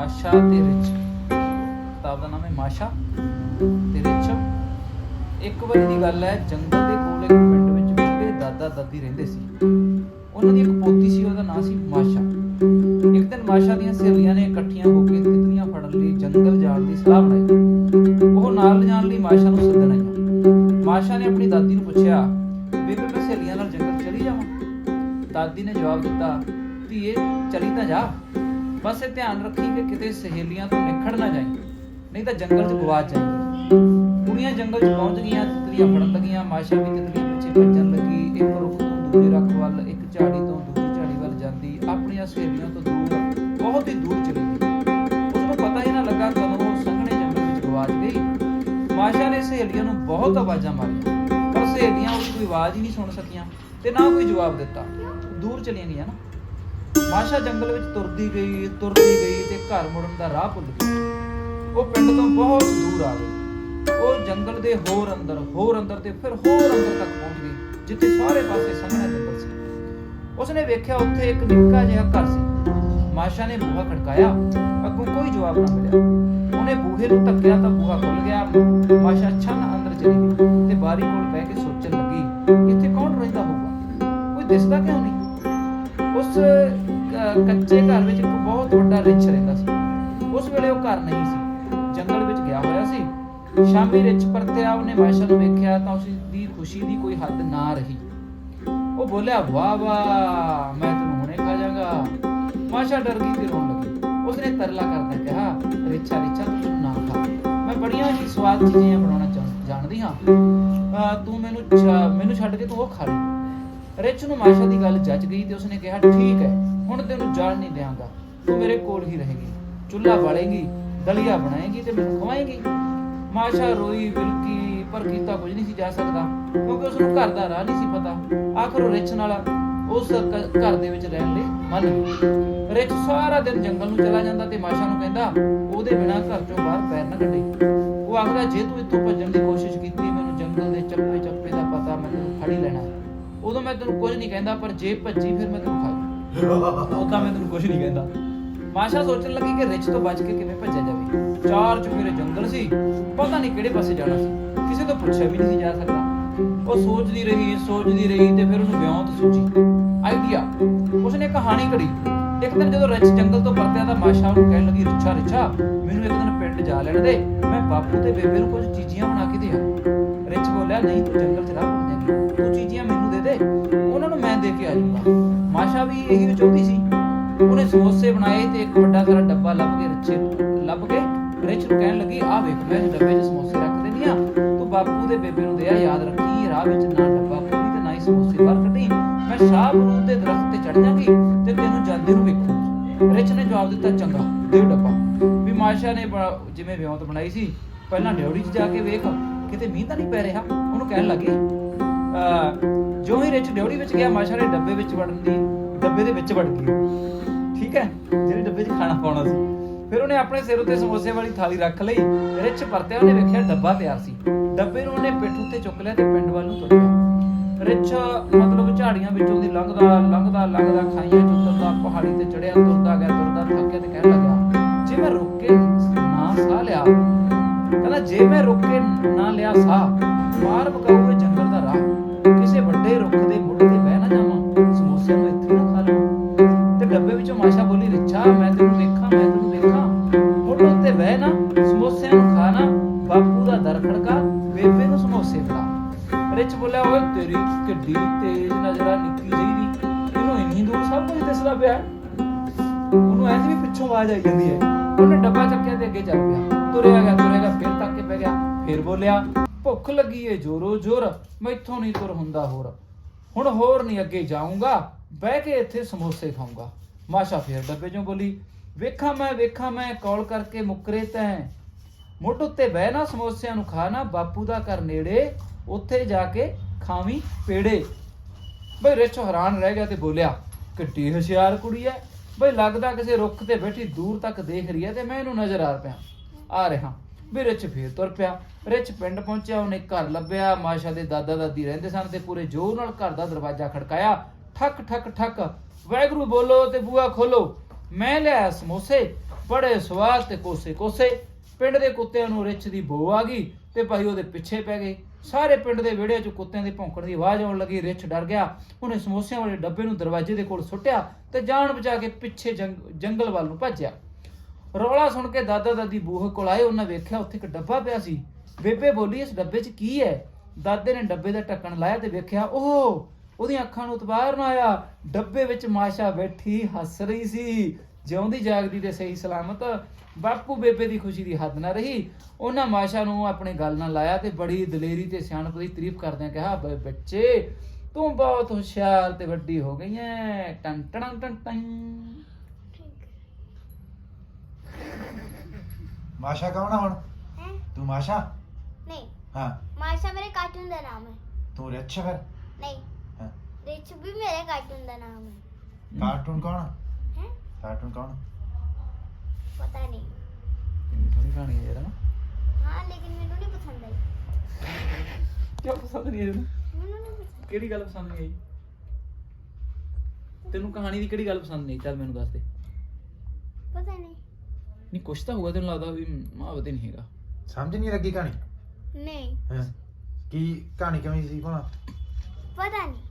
ਮਾਸ਼ਾ ਤੇ ਰਿਚ ਕਿਤਾਬ ਦਾ ਨਾਮ ਹੈ ਮਾਸ਼ਾ ਤੇ ਰਿਚ ਇੱਕ ਵਾਰੀ ਦੀ ਗੱਲ ਹੈ, ਜੰਗਲ ਦੇ ਕੋਲ ਇੱਕ ਪਿੰਡ ਵਿੱਚ ਬੁੱਢੇ ਦਾਦਾ ਦਾਦੀ ਰਹਿੰਦੇ ਸੀ। ਉਹਨਾਂ ਦੀ ਇੱਕ ਪੋਤੀ ਸੀ, ਉਹਦਾ ਨਾਮ ਸੀ ਮਾਸ਼ਾ। ਇੱਕ ਦਿਨ ਮਾਸ਼ਾ ਦੀਆਂ ਸਹੇਲੀਆਂ ਨੇ ਇਕੱਠੀਆਂ ਹੋ ਕੇ ਤਿਤਲੀਆਂ ਫੜਨ ਲਈ ਜੰਗਲ ਜਾਣ ਦੀ ਸਲਾਹ ਬਣਾਈ। ਉਹ ਨਾਲ ਜਾਣ ਲਈ ਮਾਸ਼ਾ ਨੂੰ ਸੱਦਣ ਆਈਆਂ। ਮਾਸ਼ਾ ਨੇ ਆਪਣੀ ਦਾਦੀ ਨੂੰ ਪੁੱਛਿਆ, ਬੇਬੇ, ਮੈਂ ਸਹੇਲੀਆਂ ਨਾਲ ਜੰਗਲ ਚਲੀ ਜਾਵਾਂ? ਦਾਦੀ ਨੇ ਜਵਾਬ ਦਿੱਤਾ, ਧੀਏ, ਚਲੀ ਤਾਂ ਜਾ। ਬਸ ਇਹ ਧਿਆਨ ਰੱਖੀ ਕਿ ਕਿਤੇ ਸਹੇਲੀਆਂ ਤੋਂ ਨਿਖੜ ਨਾ ਜਾਈਂ, ਨਹੀਂ ਤਾਂ ਜੰਗਲ 'ਚ ਗਵਾਚ ਜਾਈਂ। ਕੁੜੀਆਂ ਜੰਗਲ 'ਚ ਪਹੁੰਚ ਗਈਆਂ, ਤਿਤਲੀਆਂ ਫੜਨ ਲੱਗੀਆਂ, ਮਾਸ਼ਾ ਵੀ ਤਿਤਲੀਆਂ ਪਿੱਛੇ ਭੱਜਣ ਲੱਗੀ। ਇੱਕ ਰੁੱਖ ਤੋਂ ਦੂਜੇ ਰੁੱਖ ਵੱਲ, ਇੱਕ ਝਾੜੀ ਤੋਂ ਦੂਜੀ ਝਾੜੀ ਵੱਲ ਜਾਂਦੀ। ਆਪਣੀਆਂ ਸਹੇਲੀਆਂ ਤੋਂ ਦੂਰ, ਬਹੁਤ ਹੀ ਦੂਰ ਚਲੀ ਗਈ। ਉਸ ਨੂੰ ਪਤਾ ਹੀ ਨਾ ਲੱਗਾ ਕਦੋਂ ਉਹ ਸੰਘਣੇ ਜੰਗਲ ਵਿੱਚ ਗਵਾਚ ਗਈ। ਮਾਸ਼ਾ ਨੇ ਸਹੇਲੀਆਂ ਨੂੰ ਬਹੁਤ ਆਵਾਜ਼ਾਂ ਮਾਰੀਆਂ, ਪਰ ਸਹੇਲੀਆਂ ਉਸ ਕੋਈ ਆਵਾਜ਼ ਹੀ ਨਹੀਂ ਸੁਣ ਸਕੀਆਂ ਤੇ ਨਾ ਕੋਈ ਜਵਾਬ ਦਿੱਤਾ। ਦੂਰ ਚਲੀਆਂ ਗਈਆਂ ਨਾ। ਮਾਸ਼ਾ ਜੰਗਲ ਵਿੱਚ ਤੁਰਦੀ ਗਈ ਤੁਰਦੀ ਗਈ ਤੇ ਘਰ ਮੁੜਨ ਦਾ ਰਾਹ ਭੁੱਲ ਗਈ। ਉਹ ਪਿੰਡ ਤੋਂ ਬਹੁਤ ਦੂਰ ਆ ਗਈ। ਉਹ ਜੰਗਲ ਦੇ ਹੋਰ ਅੰਦਰ ਹੋਰ ਅੰਦਰ ਤੇ ਫਿਰ ਹੋਰ ਅੰਦਰ ਤੱਕ ਪਹੁੰਚ ਗਈ, ਜਿੱਥੇ ਸਾਰੇ ਪਾਸੇ ਸੰਘਣਾ ਜੰਗਲ ਸੀ। ਉਸਨੇ ਵੇਖਿਆ ਉੱਥੇ ਇੱਕ ਨਿੱਕਾ ਜਿਹਾ ਘਰ ਸੀ। ਮਾਸ਼ਾ ਨੇ ਬੂਹਾ ਖੜਕਾਇਆ, ਅੱਗੋਂ ਕੋਈ ਜਵਾਬ ਨਾ ਮਿਲਿਆ। ਉਹਨੇ ਬੂਹੇ ਨੂੰ ਧੱਕਿਆ ਤਾਂ ਬੂਹਾ ਖੁੱਲ ਗਿਆ, ਮਾਸ਼ਾ ਛੰਨ ਅੰਦਰ ਚਲੀ ਗਈ ਤੇ ਬਾਰੀ ਕੋਲ ਬਹਿ ਕੇ ਸੋਚਣ ਲੱਗੀ, ਇੱਥੇ ਕੌਣ ਰਹਿੰਦਾ ਹੋਊਗਾ? ਕੋਈ ਦਿਸਦਾ ਕਿਉਂ ਨਹੀਂ? ਉਸ ਕੱਚੇ ਘਰ ਵਿੱਚ ਇੱਕ ਬਹੁਤ ਵੱਡਾ ਰਿੱਛ ਰਹਿੰਦਾ ਸੀ। ਉਸ ਵੇਲੇ ਉਹ ਘਰ ਨਹੀਂ ਸੀ। ਜੰਗਲ ਵਿੱਚ ਗਿਆ ਹੋਇਆ ਸੀ। ਸ਼ਾਮੀ ਰਿੱਛ ਪਰਤਿਆ, ਉਹਨੇ ਮਾਸ਼ਾ ਨੂੰ ਵੇਖਿਆ ਤਾਂ ਉਸ ਦੀ ਖੁਸ਼ੀ ਦੀ ਕੋਈ ਹੱਦ ਨਾ ਰਹੀ। ਉਹ ਬੋਲਿਆ, ਵਾਹ ਵਾਹ, ਮੈਂ ਤੈਨੂੰ ਹੁਣੇ ਖਾ ਜਾਗਾ। ਮਾਸ਼ਾ ਡਰ ਗਈ ਤੇ ਰੋਣ ਲੱਗੀ। ਉਸਨੇ ਤਰਲਾ ਕਰਦਾ ਕਿਹਾ, ਰਿੱਛਾ ਰਿੱਛਾ, ਤੂੰ ਨਾ ਖਾ। ਮੈਂ ਬੜੀਆਂ ਹੀ ਸਵਾਦ ਚੀਜ਼ਾਂ ਬਣਾਉਣਾ ਚਾਹ- ਜਾਣਦੀ ਹਾਂ। ਅਹ ਤੂੰ ਮੈਨੂੰ ਮੈਨੂੰ ਛੱਡ ਕੇ ਤੂੰ ਉਹ ਖਾ ਲਈ ਰਿੱਛ ਨੂੰ ਮਾਸ਼ਾ ਦੀ ਗੱਲ ਜੱਜ ਗਈ ਤੇ ਉਸਨੇ ਕਿਹਾ, ਠੀਕ ਹੈ, ਹੁਣ ਤੈਨੂੰ ਜਾਣ ਨਹੀਂ ਦਿਆਂਗਾ। ਤੂੰ ਮੇਰੇ ਕੋਲ ਹੀ ਰਹੇਗੀ। ਚੁੱਲ੍ਹਾ ਬਾਲੇਗੀ, ਦਲੀਆ ਬਣਾਏਗੀ ਤੇ ਮੈਨੂੰ ਖਵਾਏਗੀ। ਮਾਸ਼ਾ ਰੋਈ ਬਿਲਕੀ ਪਰ ਕੀਤਾ ਕੁਝ ਨਹੀਂ ਸੀ ਜਾ ਸਕਦਾ, ਕਿਉਂਕਿ ਉਸ ਨੂੰ ਘਰ ਦਾ ਰਾਹ ਨਹੀਂ ਸੀ ਪਤਾ। ਆਖਰ ਉਹ ਰਿੱਛ ਨਾਲ ਉਸ ਘਰ ਦੇ ਵਿੱਚ ਰਹਿਣ ਲਈ ਮੰਨ ਗਈ। ਰਿੱਛ ਸਾਰਾ ਦਿਨ ਜੰਗਲ ਨੂੰ ਚਲਾ ਜਾਂਦਾ ਤੇ ਮਾਸ਼ਾ ਨੂੰ ਕਹਿੰਦਾ, ਉਹਦੇ ਬਿਨਾ ਘਰ ਚੋਂ ਬਾਹਰ ਪੈਰ ਨਾ ਕੱਢੇ। ਉਹ ਆਖਦਾ, ਜੇ ਤੂੰ ਇੱਥੋਂ ਭੱਜਣ ਦੀ ਕੋਸ਼ਿਸ਼ ਕੀਤੀ, ਮੈਨੂੰ ਜੰਗਲ ਦੇ ਚੱਪੇ ਚੱਪੇ ਦਾ ਪਤਾ, ਮੈਨੂੰ ਤੈਨੂੰ ਲੈਣਾ। ਉਦੋਂ ਮੈਂ ਤੈਨੂੰ ਕੁਝ ਨਹੀਂ ਕਹਿੰਦਾ, ਪਰ ਜੇ ਭੱਜੀ ਫਿਰ ਮੈਂ ਤੈਨੂੰ ਖਾ ਲਊਂ। ਉਹ ਮੈਂ ਤੈਨੂੰ ਕੁਝ ਨਹੀਂ ਕਹਿੰਦਾ। ਮਾਸ਼ਾ ਸੋਚਣ ਲੱਗੀ ਕਿ ਰਿੱਛ ਤੋਂ ਬਚ ਕੇ ਕਿਵੇਂ ਭੱਜਿਆ ਜਾਵੇ। ਚਾਰ ਚੁਫੇਰੇ ਜੰਗਲ ਸੀ, ਪਤਾ ਨਹੀਂ ਕਿਹੜੇ ਪਾਸੇ ਜਾਣਾ ਸੀ। ਕਿਸੇ ਤੋਂ ਪੁੱਛਿਆ ਵੀ ਨਹੀਂ ਜਾ ਸਕਦਾ। ਉਹ ਸੋਚਦੀ ਰਹੀ ਸੋਚਦੀ ਰਹੀ ਤੇ ਫਿਰ ਉਹਨੂੰ ਵਿਉਂਤ ਸੂਝੀ ਆਈਡੀਆ। ਉਸਨੇ ਕਹਾਣੀ ਘੜੀ ਇੱਕ ਦਿਨ ਜਦੋਂ ਰਿੱਛ ਜੰਗਲ ਤੋਂ ਪਰਤਿਆ ਤਾਂ ਮਾਸ਼ਾ ਉਹਨੂੰ ਕਹਿਣ ਲੱਗੀ, ਰਿੱਛਾ ਰਿੱਛਾ, ਮੈਨੂੰ ਇੱਕ ਦਿਨ ਪਿੰਡ ਜਾ ਲੈਣ ਦੇ। ਮੈਂ ਬਾਪੂ ਤੇ ਬੇਬੇ ਨੂੰ ਕੁਝ ਚੀਜ਼ੀਆਂ ਬਣਾ ਕੇ ਦਿਆਂ। ਰਿੱਛ ਬੋਲਿਆ, ਨਹੀਂ, ਤੂੰ ਜੰਗਲ 'ਚ ਰਾਹ। ਮਾਸ਼ਾ ਵੀ ਇਹੀ ਚਾਹੁੰਦੀ ਸੀ। ਉਹਨੇ ਸਮੋਸੇ ਬਣਾਏ ਤੇ ਇੱਕ ਵੱਡਾ ਸਾਰਾ ਡੱਬਾ ਲੱਭ ਕੇ ਰਿੱਛੇ ਲੱਭ ਕੇ ਰਿੱਛ ਨੂੰ ਕਹਿਣ ਲੱਗੀ, ਆਹ ਵੇਖ, ਮੈਂ ਡੱਬੇ 'ਚ ਸਮੋਸੇ ਰੱਖ ਦਿੰਦੀ ਆ ਤੂੰ ਬਾਪੂ ਦੇ ਬੇਬੇ ਨੂੰ ਦੇ ਆ ਯਾਦ ਰੱਖੀ ਰਾਹ ਵਿੱਚ ਨਾ ਡੱਬਾ ਖੋਲੀ ਤੇ ਨਾ ਹੀ ਸਮੋਸੇ ਬਾਹਰ ਕੱਢੀ। ਮੈਂ ਸ਼ਾਹ ਬਰੂਦ ਦੇ ਦਰਖਤ ਤੇ ਚੜ ਜਾਗੀ ਤੇ ਤੈਨੂੰ ਜਾਂਦੇ ਨੂੰ ਵੇਖੂ। ਰਿੱਛ ਨੇ ਜਵਾਬ ਦਿੱਤਾ, ਚੰਗਾ, ਦੇ ਡੱਬਾ। ਵੀ ਮਾਸ਼ਾ ਨੇ ਜਿਵੇਂ ਵਿਉਂਤ ਬਣਾਈ ਸੀ, ਪਹਿਲਾਂ ਡਿਉੜੀ 'ਚ ਜਾ ਕੇ ਵੇਖ, ਕਿਤੇ ਮੀਂਹ ਤਾਂ ਨਹੀਂ ਪੈ ਰਿਹਾ? ਉਹਨੂੰ ਕਹਿਣ ਲੱਗੇ, ਅਹ ਜੋ ਹੀ ਰਿੱਛ ਡਿਉੜੀ ਵਿੱਚ ਗਿਆ, ਮਾਸ਼ਾ ਨੇ ਡੱਬੇ ਵਿੱਚ ਵੜਨ ਦੀ ਡੱਬੇ ਦੇ ਵਿੱਚ ਵੜ ਗਈ ਠੀਕ ਹੈ? ਜਿਹੜੇ ਡੱਬੇ 'ਚ ਖਾਣਾ ਪਾਉਣਾ ਸੀ। ਫਿਰ ਉਹਨੇ ਆਪਣੇ ਸਿਰ ਉੱਤੇ ਸਮੋਸੇ ਵਾਲੀ ਥਾਲੀ ਰੱਖ ਲਈ, ਰਿੱਛ ਪਰਤਿਆ, ਉਹਨੇ ਵੇਖਿਆ ਡੱਬਾ ਤਿਆਰ ਸੀ। ਡੱਬੇ ਨੂੰ ਉਹਨੇ ਪਿੱਠ ਉੱਤੇ ਚੁੱਕ ਲਿਆ ਤੇ ਪਿੰਡ ਵੱਲ ਨੂੰ ਤੁਰ ਪਿਆ ਰਿੱਛ ਮਤਲਬ ਝਾੜੀਆਂ ਵਿੱਚੋਂ ਦੀ ਲੰਘਦਾ ਲੰਘਦਾ ਲੰਘਦਾ ਖਾਈਆਂ ਚ ਉਤਰਦਾ, ਪਹਾੜੀ ਤੇ ਚੜਿਆ ਤੁਰਦਾ ਗਿਆ, ਤੁਰਦਾ ਥੱਕ ਗਿਆ ਤੇ ਕਹਿਣ ਲੱਗਾ, ਜੇ ਮੈਂ ਰੁਕ ਕੇ ਨਾ ਸਾਹ ਲਿਆ, ਕਹਿੰਦਾ, ਜੇ ਮੈਂ ਰੁਕ ਕੇ ਨਾ ਲਿਆ ਸਾਹ, ਮਾਰ ਪਕਾਊ ਜੰਗਲ ਦਾ ਰਾਹ ਸਮੋਸਿਆਂ ਨੂੰ ਬਾਪੂ ਦਾ ਦਰ ਖੜਕਾ, ਬੇਬੇ ਨੂੰ ਸਮੋਸੇ ਫੜਾ। ਰਿੱਛ ਬੋਲਿਆ ਓਏ ਤੇਰੀ ਕਿੱਡੀ ਤੇਜ਼ ਨਜ਼ਰਾ ਨਿੱਕੀ ਜਿਹੀ ਦੀ। ਇਹਨੂੰ ਇੰਨੀ ਦੂਰ ਸਭ ਕੁਝ ਦਿਸਦਾ ਪਿਆ। ਉਹਨੂੰ ਐਂ ਵੀ ਪਿੱਛੋਂ ਆਵਾਜ਼ ਆਈ ਜਾਂਦੀ ਹੈ। ਉਹਨੇ ਡੱਬਾ ਚੱਕਿਆ ਤੇ ਅੱਗੇ ਚੱਲ ਪਿਆ। ਤੁਰਿਆ ਗਿਆ ਤੁਰਿਆ ਗਿਆ, ਫਿਰ ਤੱਕ ਕੇ ਪੈ ਗਿਆ, ਫਿਰ ਬੋਲਿਆ, ਭੁੱਖ ਲੱਗੀ ਏ ਜੋਰੋ ਜੋਰ, ਮੈਥੋਂ ਨਹੀਂ ਤੁਰ ਹੁੰਦਾ ਹੋਰ। ਹੁਣ ਹੋਰ ਨਹੀਂ ਅੱਗੇ ਜਾਊਂਗਾ, ਬਹਿ ਕੇ ਇੱਥੇ ਸਮੋਸੇ ਖਾਊਂਗਾ। ਮਾਸ਼ਾ ਫੇਰ ਡੱਬੇ ਚੋਂ ਬੋਲੀ, ਵੇਖਾਂ ਮੈਂ ਵੇਖਾਂ ਮੈਂ, ਕੌਲ ਕਰਕੇ ਮੁੱਕਰੇ ਤੈਂ। ਮੁੱਢ ਉੱਤੇ ਬਹਿ ਨਾ ਸਮੋਸਿਆਂ ਨੂੰ ਖਾ ਨਾ ਬਾਪੂ ਦਾ ਘਰ ਨੇੜੇ, ਉੱਥੇ ਜਾ ਕੇ ਖਾਵੀਂ ਪੇੜੇ। ਬਈ ਰਿੱਛ ਹੈਰਾਨ ਰਹਿ ਗਿਆ ਤੇ ਬੋਲਿਆ, ਕਿੱਡੀ ਹੁਸ਼ਿਆਰ ਕੁੜੀ ਐ। ਬਈ ਲੱਗਦਾ ਕਿਸੇ ਰੁੱਖ ਤੇ ਬੈਠੀ ਦੂਰ ਤੱਕ ਦੇਖ ਰਹੀ ਐ ਤੇ ਮੈਂ ਇਹਨੂੰ ਨਜ਼ਰ ਆ ਪਿਆ। ਆ ਰਿਹਾ। ਵੀ ਰਿੱਛ ਫੇਰ ਤੁਰ ਪਿਆ। ਰਿਛ ਪਿੰਡ ਪਹੁੰਚਿਆ, ਉਹਨੇ ਘਰ ਲੱਭਿਆ। ਮਾਸ਼ਾ ਦੇ ਦਾਦਾ ਦਾਦੀ ਰਹਿੰਦੇ ਸਨ ਤੇ ਪੂਰੇ ਜ਼ੋਰ ਨਾਲ ਘਰ ਦਾ ਦਰਵਾਜ਼ਾ ਖੜਕਾਇਆ। ਠੱਕ ਠੱਕ ਠੱਕ। ਵੈਗਰੂ ਬੋਲੋ ਤੇ ਬੂਆ ਖੋਲੋ। ਮੈਂ ਲਿਆ ਸਮੋਸੇ, ਬੜੇ ਸਵਾਦ ਤੇ ਕੋਸੇ ਕੋਸੇ ਪਿੰਡ ਦੇ ਕੁੱਤਿਆਂ ਨੂੰ ਰਿੱਛ ਦੀ ਬੋ ਆ ਗਈ ਤੇ ਭਾਈ ਉਹਦੇ ਪਿੱਛੇ ਪੈ ਗਏ। ਸਾਰੇ ਪਿੰਡ ਦੇ ਵਿਹੜੇ 'ਚ ਕੁੱਤਿਆਂ ਦੇ ਭੌਂਕਣ ਦੀ ਆਵਾਜ਼ ਆਉਣ ਲੱਗੀ, ਰਿੱਛ ਡਰ ਗਿਆ। ਉਹਨੇ ਸਮੋਸਿਆਂ ਵਾਲੇ ਡੱਬੇ ਨੂੰ ਦਰਵਾਜ਼ੇ ਦੇ ਕੋਲ ਸੁੱਟਿਆ ਤੇ ਜਾਨ ਬਚਾ ਕੇ ਪਿੱਛੇ ਜੰਗ- ਜੰਗਲ ਵੱਲ ਨੂੰ ਭੱਜਿਆ। ਰੌਲਾ ਸੁਣ ਕੇ ਦਾਦਾ ਦਾਦੀ ਬੂਹੇ ਕੋਲ ਆਏ, ਉਹਨਾਂ ਵੇਖਿਆ ਉੱਥੇ ਇੱਕ ਡੱਬਾ ਪਿਆ ਸੀ। ਬੇਬੇ ਬੋਲੀ, ਇਸ ਡੱਬੇ 'ਚ ਕੀ ਹੈ? ਦਾਦੇ ਨੇ ਡੱਬੇ ਦਾ ਢੱਕਣ ਲਾਇਆ ਤੇ ਵੇਖਿਆ ਉਹ ਉਹਦੀਆਂ ਅੱਖਾਂ ਨੂੰ ਉਤਬਾਰ ਨਾ ਆਇਆ। ਡੱਬੇ ਵਿੱਚ ਮਾਸ਼ਾ ਬੈਠੀ ਹੱਸ ਰਹੀ ਸੀ। ਜਿਉਂਦੀ ਜਾਗਦੀ ਤੇ ਸਹੀ ਸਲਾਮਤ ਬਾਪੂ ਬੇਬੇ ਦੀ ਖੁਸ਼ੀ ਦੀ ਹੱਦ ਨਾ ਰਹੀ। ਉਹਨਾਂ ਮਾਸ਼ਾ ਨੂੰ ਆਪਣੇ ਗੱਲ ਨਾਲ ਲਾਇਆ ਤੇ ਬੜੀ ਦਲੇਰੀ ਤੇ ਸਿਆਣਪ ਦੀ ਤਾਰੀਫ ਕਰਦਿਆਂ ਕਿਹਾ "ਬ- ਬੱਚੇ ਤੂੰ ਬਹੁਤ ਹੁਸ਼ਿਆਰ ਤੇ ਵੱਡੀ ਹੋ ਗਈ ਐ। ਟੰ ਟੰ ਟੰ ਟੰ ਮਾਸ਼ਾ ਕੌਣ ਆ ਹੁਣ? ਹੈ? ਤੂੰ ਮਾਸ਼ਾ? ਨਹੀਂ। ਹਾਂ। ਮਾਸ਼ਾ ਮੇਰੇ ਕਾਰਟੂਨ ਦਾ ਨਾਮ ਹੈ। ਤੂੰ ਰਿੱਛ ਫਿਰ ਨਹੀਂ। ਰਿਚ ਵੀ ਮੇਰੇ ਕਾਰਟੂਨ ਦਾ ਨਾਮ ਹੈ। ਕਾਰਟੂਨ ਕੌਣ? ਆ? ਹੈ? ਕਾਰਟੂਨ ਕੌਣ? ਪਤਾ ਨਹੀਂ। ਕਿੰਨੀ ਸੋਹਣੀ ਕਹਾਣੀ ਹੈ ਯਾਰ। ਨਾ ਹਾਂ ਲੇਕਿਨ ਮੈਨੂੰ ਨਹੀਂ ਪਸੰਦ ਆਈ। ਕਿਉਂ ਪਸੰਦ ਨਹੀਂ ਆਈ ਤੈਨੂੰ? ਕਿਹੜੀ ਗੱਲ ਪਸੰਦ ਨਹੀਂ ਆਈ? ਤੈਨੂੰ ਕਹਾਣੀ ਦੀ ਕਿਹੜੀ ਗੱਲ ਪਸੰਦ ਨਹੀਂ ਚੱਲ ਮੈਨੂੰ ਦੱਸ ਦੇ। ਪਤਾ ਨਹੀਂ। ਨਹੀਂ ਕੁਛ ਤਾਂ ਹੋਊਗਾ ਤੈਨੂੰ ਲੱਗਦਾ ਵੀ ਮਹਾਵਤ ਹੀ ਨਹੀਂ ਹੈਗਾ। ਸਮਝ ਨਹੀਂ ਲੱਗੀ ਕਹਾਣੀ? ਨਹੀਂ। ਹਾਂ? ਕੀ ਕਹਾਣੀ ਕਿਵੇਂ ਸੀ ਭਲਾ? ਪਤਾ ਨਹੀਂ।